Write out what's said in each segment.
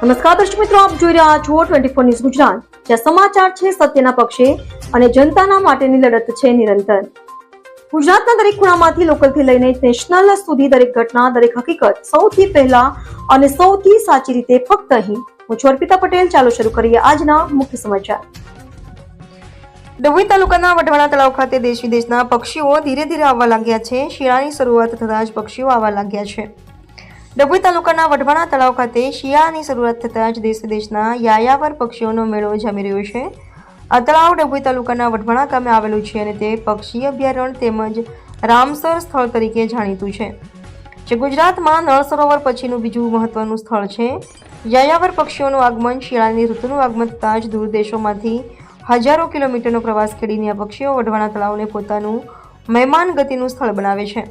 નમસ્કાર દર્શક મિત્રો, આપ જોઈ રહ્યા છો ટ્વેન્ટી ફોર ન્યૂઝ ગુજરાત. જ્યાં સમાચાર છે સત્યના પક્ષે અને જનતાના માટેની લડત છે નિરંતર. ગુજરાતના દરેક ખૂણામાંથી લોકલથી લઈને નેશનલ સુધી દરેક ઘટના, દરેક હકીકત સૌથી પહેલા અને સૌથી સાચી રીતે ફક્ત અહીં. હું છું અર્પિતા પટેલ. ચાલો શરૂ કરીએ આજના મુખ્ય સમાચાર. ડભોઈ તાલુકાના વઢવાણા તળાવ ખાતે દેશ વિદેશના પક્ષીઓ ધીરે ધીરે આવવા લાગ્યા છે. શિયાળાની શરૂઆત થતાં જ પક્ષીઓ આવવા લાગ્યા છે. ડભોઈ તાલુકાના વઢવાણા તળાવ ખાતે શિયાળાની શરૂઆત થતાં જ દેશ વિદેશના યાયાવર પક્ષીઓનો મેળો જામી રહ્યો છે. આ તળાવ ડભોઈ તાલુકાના વઢવાણા ગામે આવેલું છે અને તે પક્ષી અભયારણ્ય તેમજ રામસર સ્થળ તરીકે જાણીતું છે. જે ગુજરાતમાં નળ સરોવર પછીનું બીજું મહત્વનું સ્થળ છે. યાયાવર પક્ષીઓનું આગમન શિયાળાની ઋતુનું આગમન થતાં જ દૂર દેશોમાંથી હજારો કિલોમીટરનો પ્રવાસ ખેડીને આ પક્ષીઓ વઢવાણા તળાવને પોતાનું મહેમાન ગતિનું સ્થળ બનાવે છે.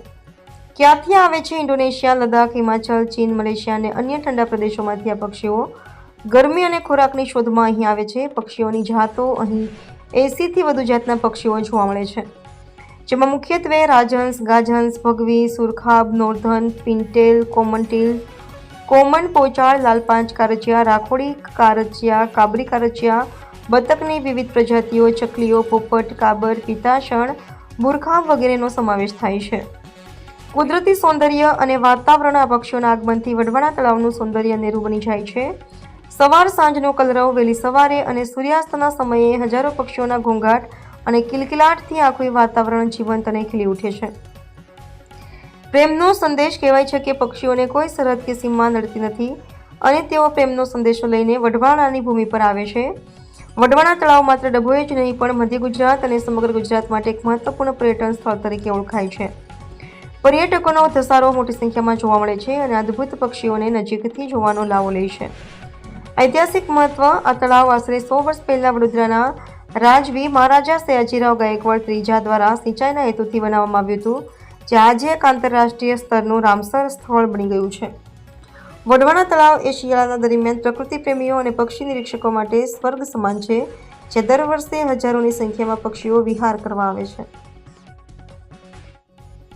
ક્યાંથી આવે છે ઇન્ડોનેશિયા, લદ્દાખ, હિમાચલ, ચીન, મલેશિયા અને અન્ય ઠંડા પ્રદેશોમાંથી આ પક્ષીઓ? ગરમી અને ખોરાકની શોધમાં અહીં આવે છે પક્ષીઓની જાતો. અહીં એંસીથી વધુ જાતના પક્ષીઓ જોવા મળે છે. જેમાં મુખ્યત્વે રાજહંસ, ગાજહંસ, ભગવી, સુરખાબ, નોર્ધન, પિન્ટેલ, કોમનટીલ, કોમન પોચાળ, લાલપાંચ કારચિયા, રાખોડી કારચિયા, કાબરી કારચિયા, બતકની વિવિધ પ્રજાતિઓ, ચકલીઓ, પોપટ, કાબર પિતાશણ બુરખા વગેરેનો સમાવેશ થાય છે. કુદરતી સૌંદર્ય અને વાતાવરણ આ પક્ષીઓના આગમનથી વઢવાણા તળાવનું સૌંદર્ય અનેરું બની જાય છે. સવાર સાંજનો કલરવ વહેલી સવારે અને સૂર્યાસ્તના સમયે હજારો પક્ષીઓના ઘોંઘાટ અને કિલકિલાટથી આખું વાતાવરણ જીવંત અને ખીલી ઉઠે છે. પ્રેમનો સંદેશ કહેવાય છે કે પક્ષીઓને કોઈ સરહદ કે સીમા નડતી નથી અને તેઓ પ્રેમનો સંદેશો લઈને વઢવાણાની ભૂમિ પર આવે છે. વઢવાણા તળાવ માત્ર ડભોએ જ નહીં, પણ મધ્ય ગુજરાત અને સમગ્ર ગુજરાત માટે એક મહત્વપૂર્ણ પર્યટન સ્થળ તરીકે ઓળખાય છે. પર્યટકોનો ધસારો મોટી સંખ્યામાં જોવા મળે છે અને અદ્ભુત પક્ષીઓને નજીકથી જોવાનો લાવો લે છે. ઐતિહાસિક મહત્વ, આ તળાવ આશરે સો વર્ષ પહેલા વડોદરાના રાજવી મહારાજા સયાજીરાવ ગાયકવાડ ત્રીજા દ્વારા સિંચાઈના હેતુથી બનાવવામાં આવ્યું હતું, જે આજે એક આંતરરાષ્ટ્રીય સ્તરનું રામસર સ્થળ બની ગયું છે. વડવાના તળાવ એ શિયાળાના દરમિયાન પ્રકૃતિ પ્રેમીઓ અને પક્ષી નિરીક્ષકો માટે સ્વર્ગ સમાન છે, જે દર વર્ષે હજારોની સંખ્યામાં પક્ષીઓ વિહાર કરવા આવે છે.